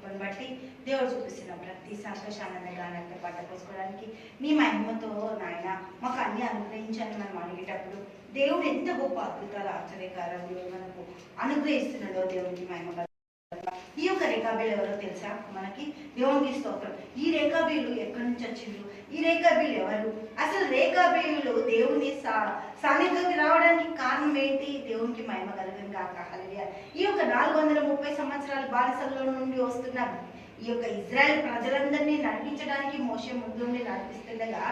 కృపను బట్టి దేవుడు చూపిస్తున్న ప్రతి సంతోషాన్ని ఆనంద పంట పోసుకోవడానికి నీ మహిమతో నాయన మాకు అన్ని అనుగ్రహించని మనం అడిగేటప్పుడు దేవుడు ఎంత గొప్ప అద్భుతాలు ఆశ్చర్యకారం దేవుడు మనకు అనుగ్రహిస్తున్నాడో దేవుడికి మహిమ ఈ యొక్క రేఖాబీలు ఎవరో తెలుసా? మనకి దేవుడికి స్తోత్రం. ఈ రేఖాబీలు ఎక్కడి నుంచి వచ్చిండ్రు? ఈ రేఖాబీలు ఎవరు? అసలు దేవుని సా సాన్నిధ్యంకి రావడానికి కారణం ఏంటి? దేవునికి మహిమ కలుగును కాక హల్లెలూయా. ఈ యొక్క నాలుగు వందల ముప్పై సంవత్సరాల బానిసల్లో నుండి వస్తున్న ఈ యొక్క ఇజ్రాయెల్ ప్రజలందరినీ నడిపించడానికి మోషే ముందుండి నడిపిస్తుండగా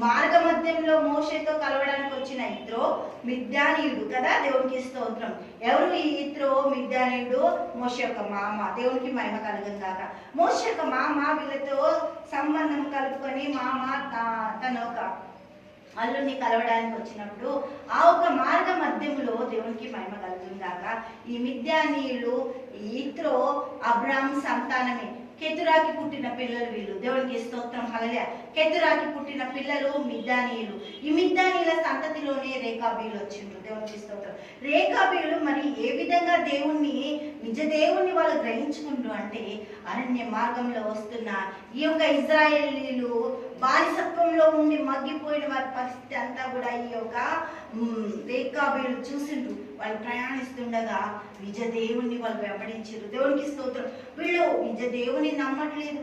మార్గ మధ్యంలో మోషేతో కలవడానికి వచ్చిన ఇత్రో మిద్యానీయుడు కదా? దేవునికి స్తోత్రం. ఎవరు ఈ ఇత్రో మిద్యానీయుడు? మోస యొక్క మామ. దేవునికి మహిమ కలగం కాక మోస యొక్క మామ వీళ్ళతో సంబంధం కలుపుకొని మామ తన ఒక అల్లుని కలవడానికి వచ్చినప్పుడు ఆ ఒక మార్గ మధ్యములో దేవునికి మహిమ కలుగుతుందాక ఈ మిద్యానీయులు ఇత్రో అబ్రాహం సంతానమే. కెతురాకి పుట్టిన పిల్లలు వీళ్ళు. దేవునికి స్తోత్రం హలలే కెతురాకి పుట్టిన పిల్లలు మిద్దానీయులు ఈ మిద్దానీయుల సంతతిలోనే రేఖాబీలు వచ్చిండ్రు. దేవునికి స్తోత్రం రేఖాబీలు మరి ఏ విధంగా దేవుణ్ణి నిజ దేవుణ్ణి వాళ్ళు గ్రహించుకుంటూ అంటే అరణ్య మార్గంలో వస్తున్న ఈ యొక్క ఇజ్రాయేలీలు బానిసత్వంలో ఉండి మగ్గిపోయిన వారి పరిస్థితి అంతా కూడా ఈ యొక్క రేఖాబీలు చూసిండ్రు. వాళ్ళు ప్రయాణిస్తుండగా నిజ దేవుణ్ణి వాళ్ళు వెంబడించారు. దేవునికి స్తోత్రం. వీళ్ళు నిజ దేవుని నమ్మట్లేదు.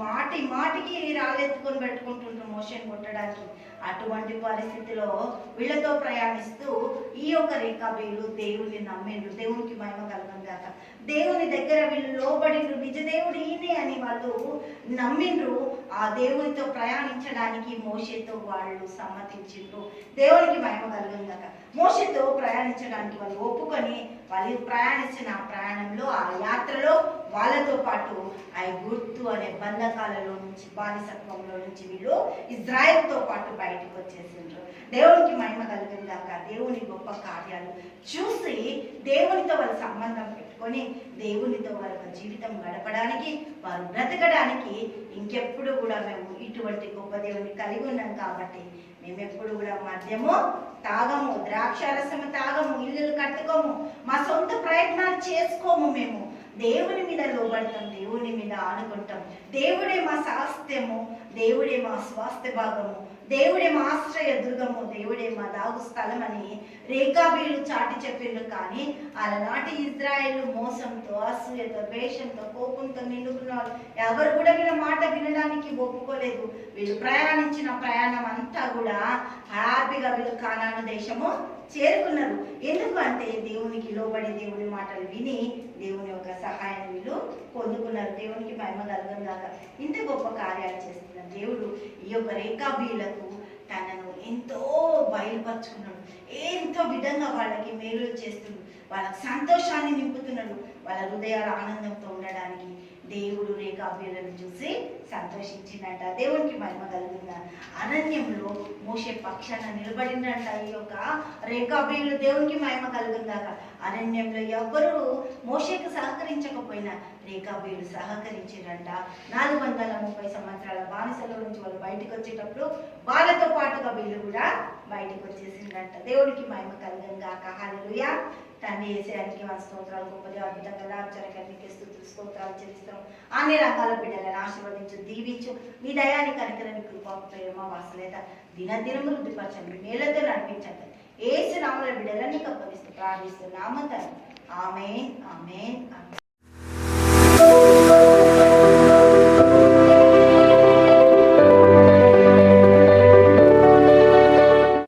మాటి మాటికి రాళ్ళెత్తుకొని పెట్టుకుంటుంటారు మోషన్ కొట్టడానికి. అటువంటి పరిస్థితిలో వీళ్ళతో ప్రయాణిస్తూ ఈ యొక్క రేఖాబీలు దేవుని నమ్మిండ్రు దేవునికి మహిమ కలగం కాక దేవుని దగ్గర వీళ్ళు లోబడిండ్రు నిజ దేవుడు ఈయనే అని వాళ్ళు నమ్మిండ్రు. ఆ దేవునితో ప్రయాణించడానికి మోషతో వాళ్ళు సమ్మతించిండ్రు. దేవునికి మహిమ కలగం కాక మోషతో ప్రయాణించడానికి వాళ్ళు ఒప్పుకొని వాళ్ళు ప్రయాణించిన ఆ ప్రయాణంలో ఆ యాత్రలో వాళ్ళతో పాటు ఆ గుర్తు అనే బంధకాలలో నుంచి బానిసత్వంలో నుంచి వీళ్ళు ఇజ్రాయెల్తో పాటు బయటకు వచ్చేసిండ్రు. దేవునికి మహిమ కలిగిందాక దేవుని గొప్ప కార్యాలు చూసి దేవునితో వాళ్ళ సంబంధం పెట్టుకొని దేవునితో వాళ్ళ జీవితం గడపడానికి వారు బ్రతకడానికి ఇంకెప్పుడు కూడా మేము ఇటువంటి గొప్ప దేవుని కలిగి ఉన్నాం కాబట్టి మేము ఎప్పుడు కూడా మద్యము తాగము ద్రాక్షారసము తాగము ఇల్లులు కట్టుకోము మా సొంత ప్రయత్నాలు చేసుకోము మేము. దేవుని మీద లోబడతాం దేవుని మీద ఆనుకుంటాం. దేవుడే మా శాస్త్యము దేవుడే మా స్వాస్థ్య భాగము దేవుడే మా ఆశ్రయ దుర్గము దేవుడే మా దాగు స్థలం అని రేఖాబీలు చాటి చెప్పిండ్రు. కానీ అలనాటి ఇజ్రాయేల్ మోసంతో అసూయతో ద్వేషంతో కోపంతో నిండుకున్నారు ఎవరు కూడా వీళ్ళ ఒప్పుకోలేదు. వీళ్ళు ప్రయాణించిన ప్రయాణం అంతా కూడా హ్యాపీగా వీళ్ళు కానాను దేశము చేరుకున్నారు. ఎందుకంటే దేవునికి లోబడి దేవుని మాటలు విని దేవుని యొక్క సహాయాన్ని వీళ్ళు పొందుకున్నారు. దేవునికి మహిమ కలగందాక ఇంత గొప్ప కార్యాలు చేస్తున్న దేవుడు ఈ యొక్క రేఖాబీలకు తనను ఎంతో బయలుపరుచుకున్నాడు. ఎంతో విధంగా వాళ్ళకి మేలు చేస్తున్నాడు. వాళ్ళకి సంతోషాన్ని నింపుతున్నాడు. వాళ్ళ హృదయాల ఆనందంతో ఉండడానికి దేవుడు రేఖాబీలను చూసి సంతోషించిందంట. దేవునికి మహిమ కలిగింద. అరణ్యంలో మోసే పక్షాన నిలబడినట ఈ యొక్క రేఖాబీలు దేవునికి మహిమ కలిగిందాక. అరణ్యంలో ఎవ్వరు మోషేకు సహకరించకపోయినా రేఖాబీలు సహకరించారంట. నాలుగు వందల ముప్పై సంవత్సరాల బానిసల నుంచి వాళ్ళు బయటకు వచ్చేటప్పుడు వాళ్ళతో పాటుగా వీళ్ళు కూడా బయటకు వచ్చేసిందంట. దేవునికి మహిమ కలిగంగాక హల్లెలూయా. తండ్రి వేసేయానికి మన స్తోత్రాలు గొప్పది అద్భుతంగా ఆశ్చర్యకానికి స్థుతులు స్తోత్రాలు చెల్లిస్తాం. అన్ని రకాల బిడ్డలను ఆశీర్వదించు దీవించు. మీ దయాని కనికరని కృపా ప్రేమ వాసలేత దినదినము వృద్ధిపరచండి. మేలతో నడిపించండి. ఏసు నామల బిడ్డలని కప్పగిస్తూ నామ తండ్రి. ఆమె ఆమె ఆమె